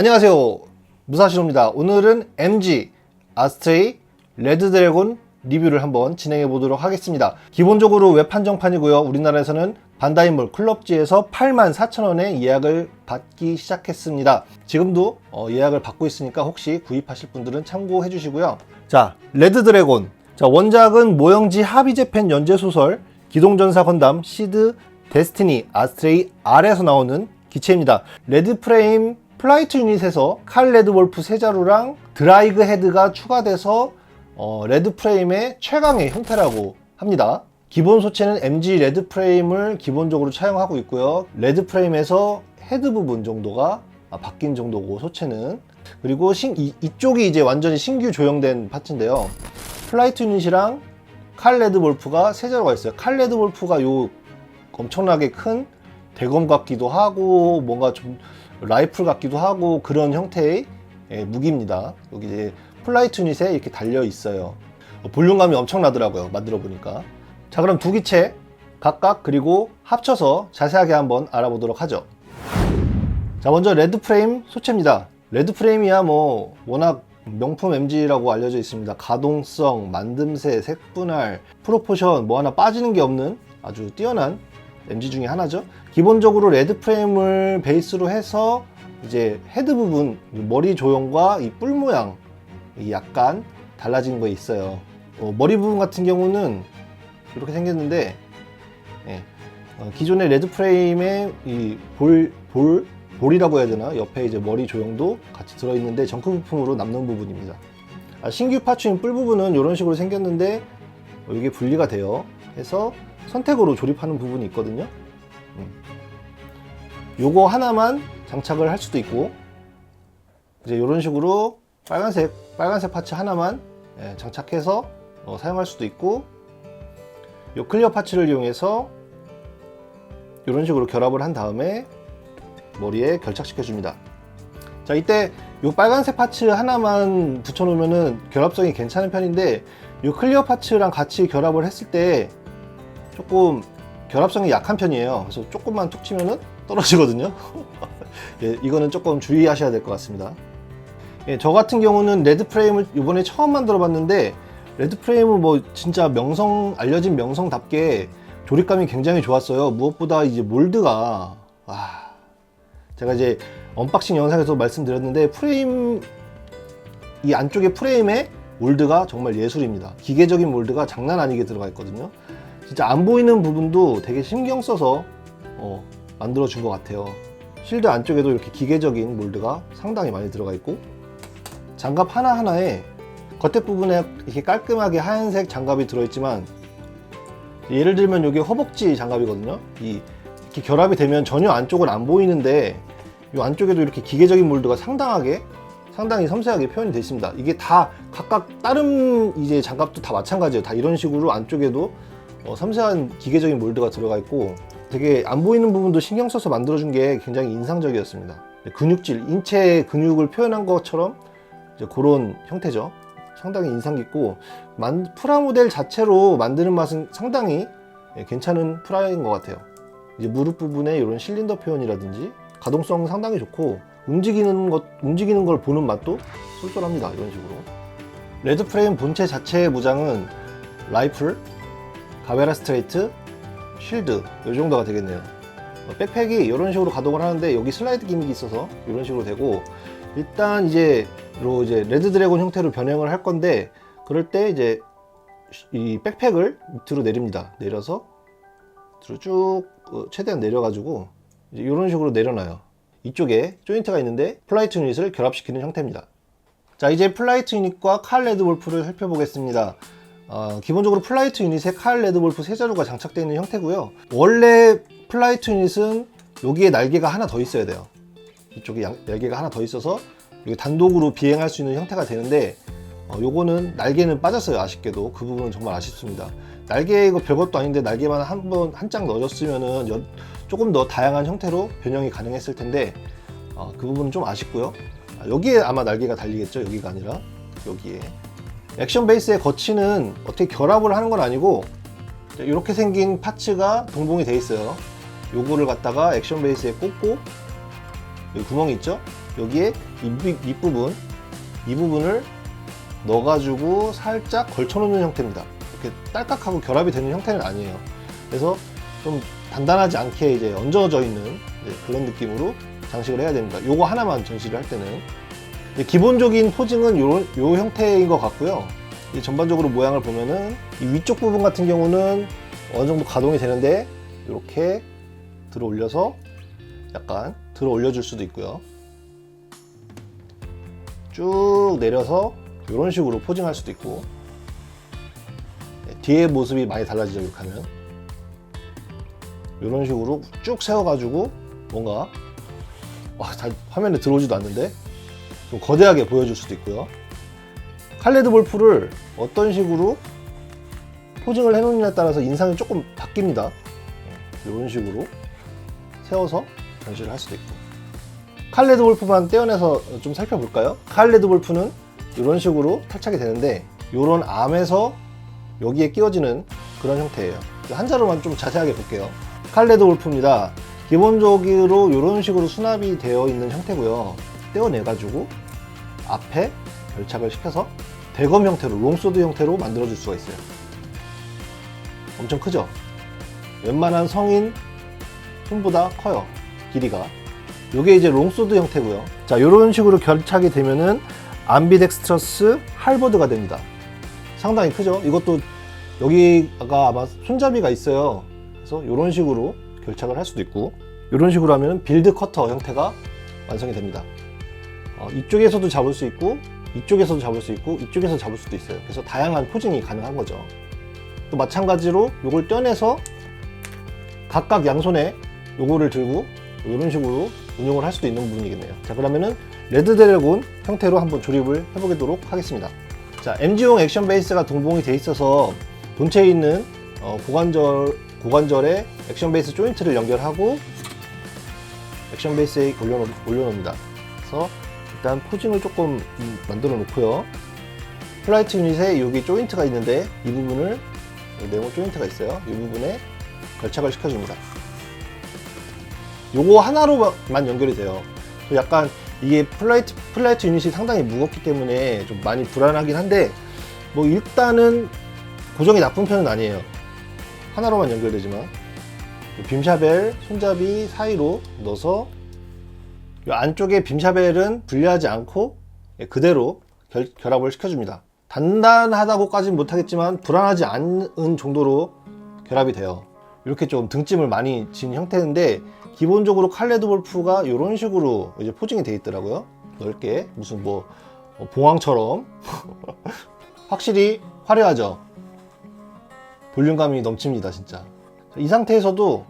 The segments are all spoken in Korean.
안녕하세요. 무사시로입니다. 오늘은 MG 아스트레이 레드 드래곤 리뷰를 한번 진행해 보도록 하겠습니다. 기본적으로 웹 한정판이고요. 우리나라에서는 반다이몰 클럽지에서 84,000원에 예약을 받기 시작했습니다. 지금도 어, 예약을 받고 있으니까 혹시 구입하실 분들은 참고해 주시고요. 자, 레드 드래곤. 자, 원작은 모형지 하비제펜 연재 소설 기동전사 건담 시드 데스티니 아스트레이 R에서 나오는 기체입니다. 레드 프레임 플라이트 유닛에서 칼 레드 wol프 세자루랑 드라이그 헤드가 추가돼서 어, 레드 프레임의 최강의 형태라고 합니다. 기본 소체는 MG 레드 프레임을 기본적으로 차용하고 있고요. 레드 프레임에서 헤드 부분 정도가 아, 바뀐 정도고 소체는 그리고 신- 이, 이쪽이 이제 완전히 신규 조형된 파츠인데요. 플라이트 유닛이랑 칼 레드 wol프가 세 자루가 있어요. 칼 레드 wol프가 요 엄청나게 큰 대검 같기도 하고 뭔가 좀 라이플 같기도 하고 그런 형태의 예, 무기입니다. 여기 이제 플라이트 유닛에 이렇게 달려 있어요. 어, 볼륨감이 엄청나더라고요. 만들어 보니까. 자, 그럼 두 기체 각각 그리고 합쳐서 자세하게 한번 알아보도록 하죠. 자, 먼저 레드 프레임 소체입니다. 레드 프레임이야 뭐 워낙 명품 MG라고 알려져 있습니다. 가동성, 만듦새, 색분할, 프로포션 뭐 하나 빠지는 게 없는 아주 뛰어난 MG 중에 하나죠. 기본적으로 레드 프레임을 베이스로 해서 이제 헤드 부분, 머리 조형과 이 뿔 모양 이 약간 달라진 거 있어요. 어, 머리 부분 같은 경우는 이렇게 생겼는데 예, 어, 기존의 레드 프레임의 이볼 볼, 볼이라고 해야 되나 옆에 이제 머리 조형도 같이 들어있는데 정크 부품으로 남는 부분입니다. 아, 신규 파츠인 뿔 부분은 이런 식으로 생겼는데 어, 이게 분리가 돼요. 해서 선택으로 조립하는 부분이 있거든요. 음. 요거 하나만 장착을 할 수도 있고 이제 이런 식으로 빨간색 빨간색 파츠 하나만 예, 장착해서 어, 사용할 수도 있고 요 클리어 파츠를 이용해서 이런 식으로 결합을 한 다음에 머리에 결착시켜 줍니다. 자 이때 요 빨간색 파츠 하나만 붙여 놓으면은 결합성이 괜찮은 편인데 요 클리어 파츠랑 같이 결합을 했을 때 조금 결합성이 약한 편이에요. 그래서 조금만 툭 치면은 떨어지거든요. 예, 이거는 조금 주의하셔야 될 것 같습니다. 예, 저 같은 경우는 레드 프레임을 이번에 처음 만들어 봤는데 레드 프레임은 뭐 진짜 명성 알려진 명성답게 조립감이 굉장히 좋았어요. 무엇보다 이제 몰드가 와 제가 이제 언박싱 영상에서 말씀드렸는데 프레임 이 안쪽에 프레임에 몰드가 정말 예술입니다. 기계적인 몰드가 장난 아니게 들어가 있거든요. 진짜 안 보이는 부분도 되게 신경 써서 어, 만들어 준 것 같아요. 실드 안쪽에도 이렇게 기계적인 몰드가 상당히 많이 들어가 있고 장갑 하나하나에 겉에 부분에 이렇게 깔끔하게 하얀색 장갑이 들어있지만 예를 들면 이게 허벅지 장갑이거든요. 이 이렇게 결합이 되면 전혀 안쪽은 안 보이는데 이 안쪽에도 이렇게 기계적인 몰드가 상당하게 상당히 섬세하게 표현이 되어 있습니다. 이게 다 각각 다른 이제 장갑도 다 마찬가지예요. 다 이런 식으로 안쪽에도 어, 섬세한 기계적인 몰드가 들어가 있고 되게 안 보이는 부분도 신경 써서 만들어준 게 굉장히 인상적이었습니다. 네, 근육질, 인체 근육을 표현한 것처럼 이제 그런 형태죠. 상당히 인상 깊고 만, 프라모델 자체로 만드는 맛은 상당히 예, 괜찮은 프라인 것 같아요. 이제 무릎 부분에 이런 실린더 표현이라든지 가동성 상당히 좋고 움직이는 것 움직이는 걸 보는 맛도 쏠쏠합니다. 이런 식으로 레드 프레임 본체 자체의 무장은 라이플, 가베라 스트레이트, 쉴드 이 정도가 되겠네요. 어, 백팩이 이런 식으로 가동을 하는데 여기 슬라이드 기믹이 있어서 이런 식으로 되고 일단 이제 로 이제 레드 드래곤 형태로 변형을 할 건데 그럴 때 이제 이 백팩을 밑으로 내립니다. 내려서 밑으로 쭉 어, 최대한 내려가지고 이런 식으로 내려놔요. 이쪽에 조인트가 있는데 플라이트 유닛을 결합시키는 형태입니다. 자 이제 플라이트 유닛과 칼 레드 wol프를 살펴보겠습니다. 어, 기본적으로 플라이트 유닛에 칼 레드 wol프 세 자루가 장착되어 있는 형태고요. 원래 플라이트 유닛은 여기에 날개가 하나 더 있어야 돼요. 이쪽에 양- 날개가 하나 더 있어서 단독으로 비행할 수 있는 형태가 되는데 어, 요거는 날개는 빠졌어요 아쉽게도. 그 부분은 정말 아쉽습니다. 날개 이거 별것도 아닌데 날개만 한 번 한 장 넣어줬으면은 여- 조금 더 다양한 형태로 변형이 가능했을 텐데 어, 그 부분은 좀 아쉽고요. 아, 여기에 아마 날개가 달리겠죠? 여기가 아니라? 여기에 액션 베이스의 거치는 어떻게 결합을 하는 건 아니고 이렇게 생긴 파츠가 동봉이 돼 있어요 요거를 갖다가 액션 베이스에 꽂고 여기 구멍이 있죠 여기에 밑부분 이 부분을 넣어가지고 살짝 걸쳐놓는 형태입니다. 이렇게 딸깍하고 결합이 되는 형태는 아니에요. 그래서 좀 단단하지 않게 이제 얹어져 있는 네, 그런 느낌으로 장식을 해야 됩니다. 요거 하나만 전시를 할 때는 기본적인 포징은 요, 요 형태인 것 같고요. 이 전반적으로 모양을 보면은 이 위쪽 부분 같은 경우는 어느 정도 가동이 되는데 이렇게 들어 올려서 약간 들어 올려줄 수도 있고요. 쭉 내려서 이런 식으로 포징할 수도 있고 네, 뒤에 모습이 많이 달라지죠 이렇게 하면 이런 식으로 쭉 세워가지고 뭔가 와, 다 화면에 들어오지도 않는데 좀 거대하게 보여줄 수도 있고요 칼레드 볼프를 어떤 식으로 포징을 해놓느냐에 따라서 인상이 조금 바뀝니다 이런 식으로 세워서 전시를 할 수도 있고 칼레드 볼프만 떼어내서 좀 살펴볼까요? 칼레드 볼프는 이런 식으로 탈착이 되는데 이런 암에서 여기에 끼워지는 그런 형태예요. 한자로만 좀 자세하게 볼게요. 칼레드 볼프입니다. 기본적으로 이런 식으로 수납이 되어 있는 형태고요. 떼어내가지고 앞에 결착을 시켜서 대검 형태로 롱소드 형태로 만들어줄 수가 있어요. 엄청 크죠? 웬만한 성인 손보다 커요. 길이가. 요게 이제 롱소드 형태고요. 자, 이런 식으로 결착이 되면은 암비덱스트러스 할버드가 됩니다. 상당히 크죠? 이것도 여기가 아마 손잡이가 있어요. 그래서 이런 식으로 결착을 할 수도 있고, 이런 식으로 하면 빌드 커터 형태가 완성이 됩니다. 어, 이쪽에서도 잡을 수 있고, 이쪽에서도 잡을 수 있고, 이쪽에서 잡을 수도 있어요. 그래서 다양한 포징이 가능한 거죠. 또 마찬가지로 이걸 떼내서 각각 양손에 요거를 들고 이런 식으로 운용을 할 수도 있는 부분이겠네요. 자, 그러면은 레드 드래곤 형태로 한번 조립을 해보도록 하겠습니다. 자, MG용 액션 베이스가 동봉이 돼 있어서 본체에 있는 어, 고관절, 고관절에 액션 베이스 조인트를 연결하고 액션 베이스에 올려놓, 올려놓습니다. 그래서 일단 포징을 조금 음, 만들어 놓고요. 플라이트 유닛에 여기 조인트가 있는데 이 부분을 네모 조인트가 있어요. 이 부분에 결착을 시켜줍니다. 요거 하나로만 연결이 돼요. 약간 이게 플라이트, 플라이트 유닛이 상당히 무겁기 때문에 좀 많이 불안하긴 한데, 뭐 일단은 고정이 나쁜 편은 아니에요. 하나로만 연결되지만. 빔샤벨, 손잡이 사이로 넣어서 이 안쪽에 빔샤벨은 분리하지 않고 그대로 결, 결합을 시켜줍니다. 단단하다고까지는 못하겠지만 불안하지 않은 정도로 결합이 돼요. 이렇게 좀 등짐을 많이 진 형태인데 기본적으로 칼레드 볼프가 이런 식으로 이제 포징이 돼 있더라고요. 넓게 무슨 뭐 어, 봉황처럼 확실히 화려하죠. 볼륨감이 넘칩니다, 진짜. 이 상태에서도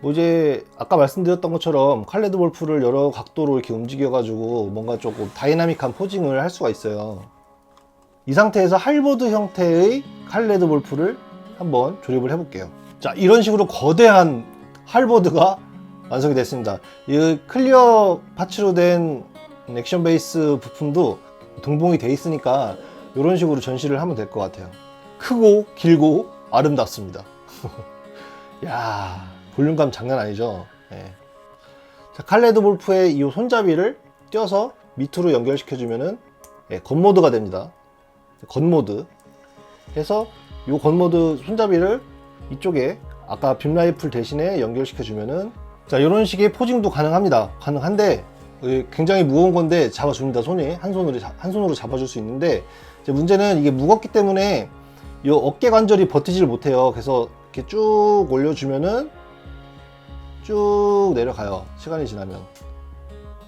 뭐 이제 아까 말씀드렸던 것처럼 칼레드 볼프를 여러 각도로 이렇게 움직여 가지고 뭔가 조금 다이나믹한 포징을 할 수가 있어요. 이 상태에서 할보드 형태의 칼레드 볼프를 한번 조립을 해 볼게요. 자, 이런 식으로 거대한 할보드가 완성이 됐습니다. 이 클리어 파츠로 된 액션 베이스 부품도 동봉이 돼 있으니까 이런 식으로 전시를 하면 될 것 같아요. 크고 길고 아름답습니다. 야 볼륨감 장난 아니죠? 예. 자, 칼레드 볼프의 이 손잡이를 떼어서 밑으로 연결시켜 주면은 예, 겉모드가 됩니다. 겉모드. 해서 이 겉모드 손잡이를 이쪽에 아까 빔라이플 대신에 연결시켜 주면은 자 이런 식의 포징도 가능합니다. 가능한데 어, 굉장히 무거운 건데 잡아줍니다. 손이 한 손으로 잡- 한 손으로 잡아줄 수 있는데 문제는 이게 무겁기 때문에 이 어깨 관절이 버티지를 못해요. 그래서 이렇게 쭉 올려주면은 쭉 내려가요. 시간이 지나면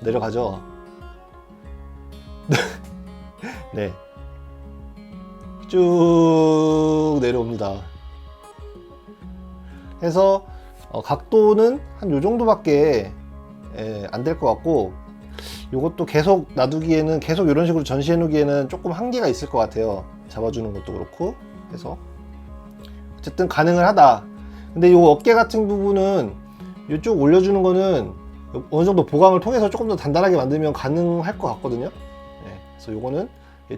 내려가죠. 네. 쭉 내려옵니다. 해서 어, 각도는 한 요 정도밖에 안 될 것 같고 이것도 계속 놔두기에는 계속 이런 식으로 전시해 놓기에는 조금 한계가 있을 것 같아요 잡아주는 것도 그렇고 그래서 어쨌든 가능을 하다 근데 이 어깨 같은 부분은 이쪽 올려주는 거는 어느 정도 보강을 통해서 조금 더 단단하게 만들면 가능할 것 같거든요. 네, 그래서 이거는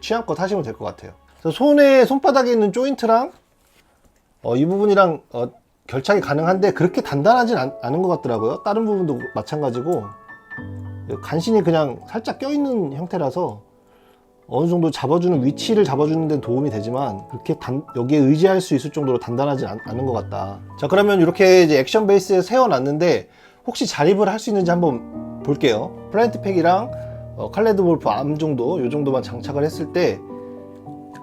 취향껏 하시면 될 것 같아요. 손에 손바닥에 있는 조인트랑 어, 이 부분이랑 어, 결착이 가능한데 그렇게 단단하진 않, 은것 같더라고요. 다른 부분도 마찬가지고. 간신히 그냥 살짝 껴있는 형태라서 어느 정도 잡아주는 위치를 잡아주는 데는 도움이 되지만 그렇게 단, 여기에 의지할 수 있을 정도로 단단하지 않, 은것 같다. 자 그러면 이렇게 이제 액션 베이스에 세워놨는데 혹시 자립을 할 수 있는지 한번 볼게요. 플라이트 팩이랑 어, 칼레드 볼프 암 정도 요 정도만 장착을 했을 때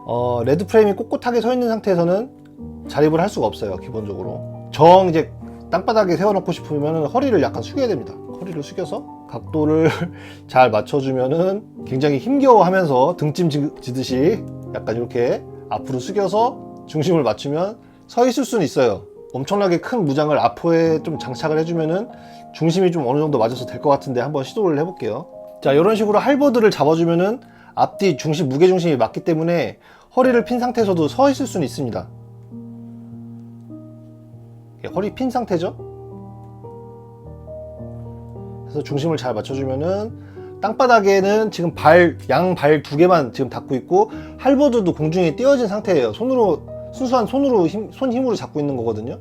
어, 레드 프레임이 꼿꼿하게 서 있는 상태에서는 자립을 할 수가 없어요 기본적으로 정 이제 땅바닥에 세워놓고 싶으면 허리를 약간 숙여야 됩니다 허리를 숙여서 각도를 잘 맞춰주면은 굉장히 힘겨워하면서 등짐 지- 지듯이 약간 이렇게 앞으로 숙여서 중심을 맞추면 서 있을 수는 있어요. 엄청나게 큰 무장을 앞에 좀 장착을 해주면은 중심이 좀 어느 정도 맞아서 될 것 같은데 한번 시도를 해볼게요. 자 이런 식으로 할버드를 잡아주면은 앞뒤 중심 무게 중심이 맞기 때문에 허리를 핀 상태에서도 서 있을 수는 있습니다. 예, 허리 핀 상태죠 그래서 중심을 잘 맞춰주면은 땅바닥에는 지금 발, 양 발 두 개만 지금 닿고 있고 할버드도 공중에 띄어진 상태예요. 손으로, 순수한 손으로 힘, 손 힘으로 잡고 있는 거거든요.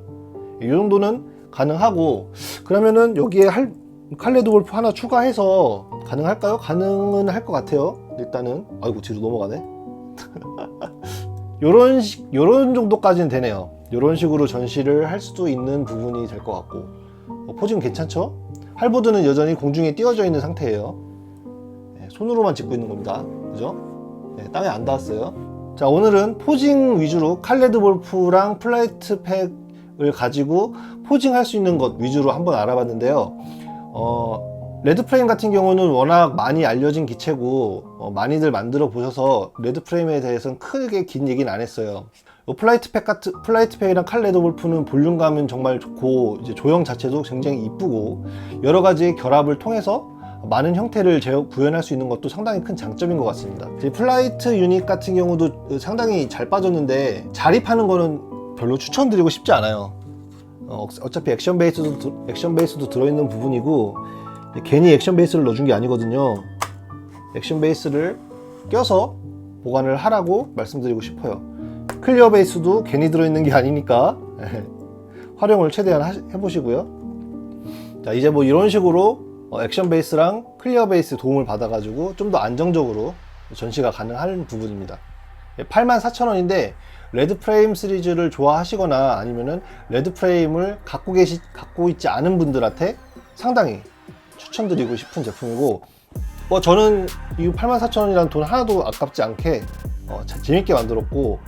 이 정도는 가능하고 그러면은 여기에 할, 칼레드 골프 하나 추가해서 가능할까요? 가능은 할 것 같아요. 일단은 아이고 뒤로 넘어가네. 요런 식, 요런 정도까지는 되네요. 요런 식으로 전시를 할 수도 있는 부분이 될 것 같고 어, 포징 괜찮죠? 할보드는 여전히 공중에 띄어져 있는 상태예요. 네, 손으로만 짚고 있는 겁니다. 그죠? 네, 땅에 안 닿았어요. 자, 오늘은 포징 위주로 칼레드 볼프랑 플라이트 팩을 가지고 포징 할 수 있는 것 위주로 한번 알아봤는데요. 어, 레드 프레임 같은 경우는 워낙 많이 알려진 기체고 어, 많이들 만들어 보셔서 레드 프레임에 대해서는 크게 긴 얘기는 안 했어요. 요 플라이트 팩 같은 플라이트 팩이랑 칼레드 볼프는 볼륨감은 정말 좋고 이제 조형 자체도 굉장히 이쁘고 여러 가지 결합을 통해서 많은 형태를 재- 구현할 수 있는 것도 상당히 큰 장점인 것 같습니다. 플라이트 유닛 같은 경우도 상당히 잘 빠졌는데 자립하는 거는 별로 추천드리고 싶지 않아요. 어, 어차피 액션 베이스도 들- 액션 베이스도 들어있는 부분이고 괜히 액션 베이스를 넣어준 게 아니거든요. 액션 베이스를 껴서 보관을 하라고 말씀드리고 싶어요. 클리어 베이스도 괜히 들어있는 게 아니니까 활용을 최대한 하- 해보시고요. 자 이제 뭐 이런 식으로 어, 액션 베이스랑 클리어 베이스 도움을 받아 가지고 좀 더 안정적으로 전시가 가능한 부분입니다. 84,000원인데 레드 프레임 시리즈를 좋아하시거나 아니면은 레드 프레임을 갖고 계시 갖고 있지 않은 분들한테 상당히 추천드리고 싶은 제품이고 뭐 저는 이 84,000원이라는 돈 하나도 아깝지 않게 어, 자- 재밌게 만들었고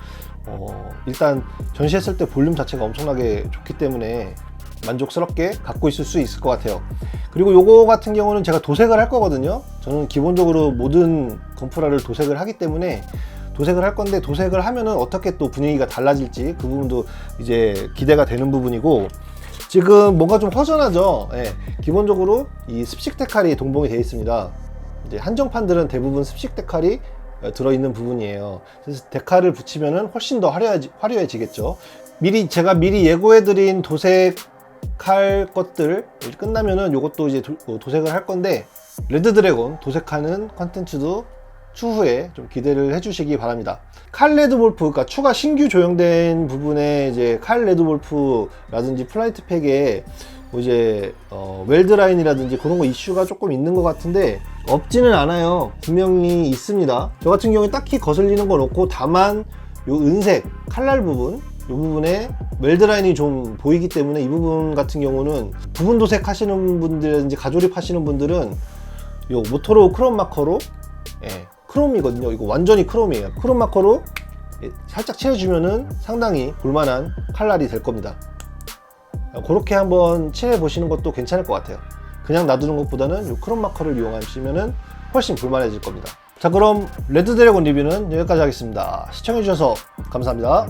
어, 일단 전시했을 때 볼륨 자체가 엄청나게 좋기 때문에 만족스럽게 갖고 있을 수 있을 것 같아요. 그리고 요거 같은 경우는 제가 도색을 할 거거든요. 저는 기본적으로 모든 건프라를 도색을 하기 때문에 도색을 할 건데 도색을 하면은 어떻게 또 분위기가 달라질지 그 부분도 이제 기대가 되는 부분이고 지금 뭔가 좀 허전하죠. 예, 기본적으로 이 습식 데칼이 동봉이 되어 있습니다. 이제 한정판들은 대부분 습식 데칼이 어, 들어있는 부분이에요. 그래서 데칼을 붙이면은 훨씬 더 화려해지, 화려해지겠죠. 미리 제가 미리 예고해드린 도색할 것들 끝나면은 이것도 이제 도, 어, 도색을 할 건데 레드 드래곤 도색하는 컨텐츠도 추후에 좀 기대를 해주시기 바랍니다. 칼 레드 볼프, 그러니까 추가 신규 조형된 부분에 이제 칼 레드 볼프라든지 플라이트 팩에 뭐 이제 어, 웰드 라인이라든지 그런 거 이슈가 조금 있는 것 같은데 없지는 않아요. 분명히 있습니다. 저 같은 경우에 딱히 거슬리는 건 없고 다만 요 은색 칼날 부분 이 부분에 웰드 라인이 좀 보이기 때문에 이 부분 같은 경우는 부분 도색 하시는 분들이라든지 가조립 하시는 분들은 요 모토로 크롬 마커로 예, 크롬이거든요. 이거 완전히 크롬이에요. 크롬 마커로 예, 살짝 칠해주면은 상당히 볼만한 칼날이 될 겁니다. 그렇게 한번 칠해 보시는 것도 괜찮을 것 같아요. 그냥 놔두는 것보다는 이 크롬 마커를 이용하시면은 훨씬 볼만해질 겁니다. 자, 그럼 레드 드래곤 리뷰는 여기까지 하겠습니다. 시청해주셔서 감사합니다.